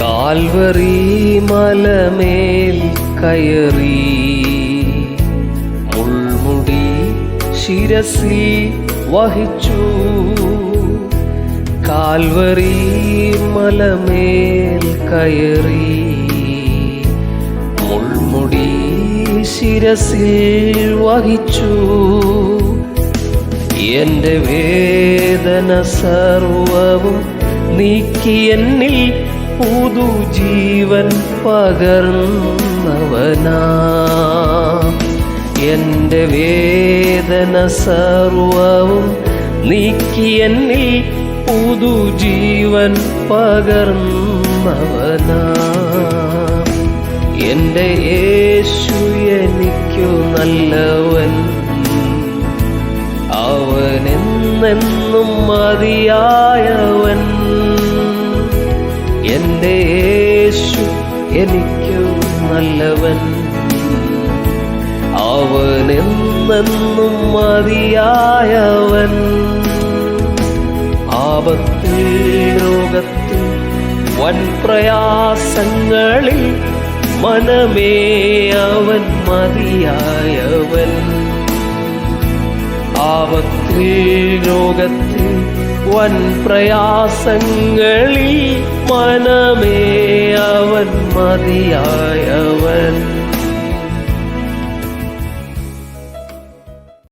Calvary മലമേൽ കയറി. മുൾമുടി ശിരസിൽ വഹിച്ചു. കാൽവറി മലമേൽ കയറി. മുൾമുടി ശിരസിൽ വഹിച്ചു. എന്റെ വേദന സർവവും നീക്കി എന്നിൽ പുതുജീവൻ പകർന്നവനാ. എന്റെ വേദന സർവവും നീക്കി എന്നിൽ പുതുജീവൻ പകർന്നവനാ. എന്റെ യേശു എനിക്കു നല്ലവൻ. അവനെന്നും മതിയായവൻ. എന്റെ യേശു എനിക്കു നല്ലവൻ. അവൻ എന്നെന്നും മതിയായവൻ. ആപത്തിൽ രോഗത്തിൽ വൻ പ്രയാസങ്ങളിൽ മനമേ അവൻ മതിയായവൻ. ആപത്തിൽ രോഗത്തിൽ വൻ പ്രയാസങ്ങളിൽ മനമേ അവൻ മതിയായവൻ